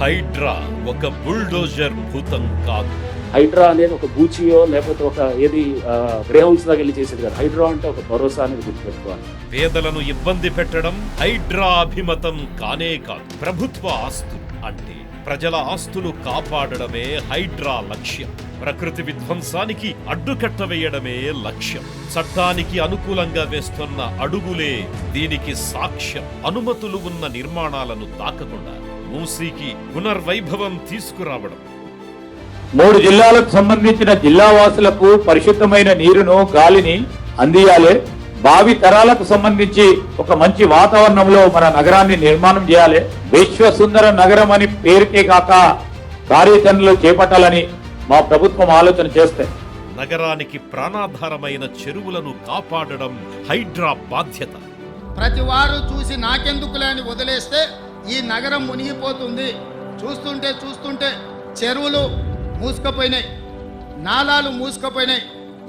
హైడ్రా ఒక బుల్డోజర్ భూతం కాదు. హైడ్రా అనేది ఒక బూచియో లేకపోతే ఒక ఏది గ్రేహౌన్స్ దాకా వెళ్ళి చేసేది కాదు. హైడ్రా అంటే ఒక భరోసా అనేది గుర్తుపెట్టుకోవాలి. పేదలను ఇబ్బంది పెట్టడం హైడ్రా అభిమతం కానే కాదు. ప్రభుత్వ ఆస్తులు అంటే ప్రజల ఆస్తులు కాపాడడమే హైడ్రా లక్ష్యం. ప్రకృతి విధ్వంసానికి అడ్డుకట్ట వేయడమే లక్ష్యం. చట్టానికి అనుకూలంగా వేస్తున్న అడుగులే దీనికి సాక్ష్యం. అనుమతులు ఉన్న నిర్మాణాలను తాకకుండా మూసీకి పునర్వైభవం తీసుకురావడం. మూడు జిల్లాలకు సంబంధించిన జిల్లా వాసులకు పరిశుద్ధమైన నీరును గాలిని అందియాలి. భావి తరాలకు సంబంధించి ఒక మంచి వాతావరణంలో మన నగరాన్ని నిర్మాణం చేయాలి. విశ్వ సుందర నగరం అని పేరుకే కాక కార్యాచరణలు చేపట్టాలని మా ప్రభుత్వం ఆలోచన చేస్తే. నగరానికి ప్రాణాధారమైన చెరువులను కాపాడడం హైడ్రా బాధ్యత. ప్రతి వారు చూసి నాకెందుకులే అని వదిలేస్తే ఈ నగరం మునిగిపోతుంది. చూస్తుంటే చూస్తుంటే చెరువులు మూసుకపోయినాయి. నాలాలు మూసుకపోయినాయి.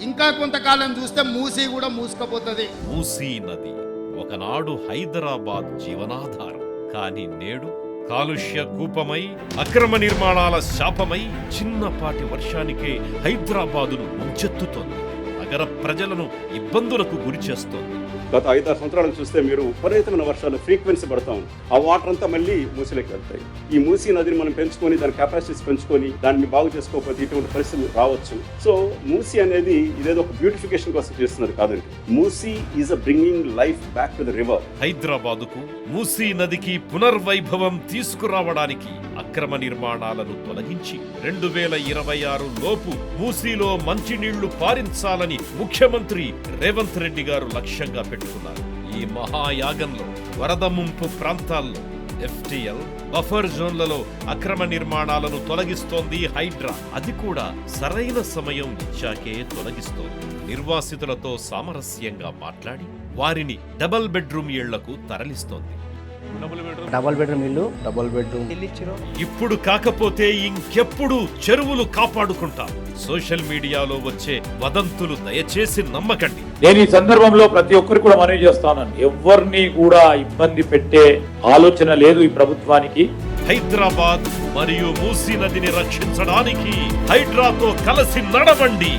ఇంకా కొంతకాలం చూస్తే మూసి కూడా మూసుకపోతుంది. మూసీ నది ఒకనాడు హైదరాబాద్ జీవనాధారం. కానీ నేడు కాలుష్య కూపమై అక్రమ నిర్మాణాల శాపమై చిన్నపాటి వర్షానికే హైదరాబాదును ముంచెత్తుతోంది. నగర ప్రజలను ఇబ్బందులకు గురి చేస్తోంది గత ఐదారు సంవత్సరాలు చూస్తే మీరు విపరీతమైన వర్షాలు ఫ్రీక్వెన్సీ పడతాం ఆ వాటర్ అంతా మళ్ళీ మూసీలోకి వెళ్తాయి. ఈ మూసీ నదిని మనం పెంచుకొని దాని కెపాసిటీస్ పెంచుకొని దాన్ని బాగు చేసుకోకపోతే ఇటువంటి పరిస్థితులు రావచ్చు. సో మూసీ అనేది ఇదేదో ఒక బ్యూటిఫికేషన్ కోసం చేస్తున్నది కాదండి. Musi is a bringing life back to the river హైదరాబాదుకు Musi నదికి పునర్వైభవం తీసుకురావడానికి అక్రమ నిర్మాణాలను తొలగించి రెండు వేల ఇరవై ఆరు లోపు మూసీలో మంచినీళ్ళు పారించాలని ముఖ్యమంత్రి రేవంత్ రెడ్డి గారు లక్ష్యంగా పెట్టుకున్నారు. ఈ మహాయాగంలో వరద ముంపు ప్రాంతాల్లో ఎఫ్టిఎల్ బఫర్ జోన్లలో అక్రమ నిర్మాణాలను తొలగిస్తోంది హైడ్రా. అది కూడా సరైన సమయం ఇచ్చాకే తొలగిస్తోంది. నిర్వాసితులతో సామరస్యంగా మాట్లాడి వారిని డబల్ బెడ్రూమ్ ఇళ్ళకు తరలిస్తోంది. Double bedroom. ఇల్లు డబల్ బెడ్రూమ్. ఇప్పుడు కాకపోతే ఇంకెప్పుడు చెరువులు కాపాడుకుంటాం. సోషల్ మీడియాలో వచ్చే వదంతులు దయచేసి నమ్మకండి. నేను ఈ సందర్భంలో ప్రతి ఒక్కరికి కూడా మనవి చేస్తాను ఎవరిని కూడా ఇబ్బంది పెట్టే ఆలోచన లేదు ఈ ప్రభుత్వానికి. హైదరాబాద్ మరియు మూసీ నదిని రక్షించడానికి హైడ్రాతో కలిసి నడవండి.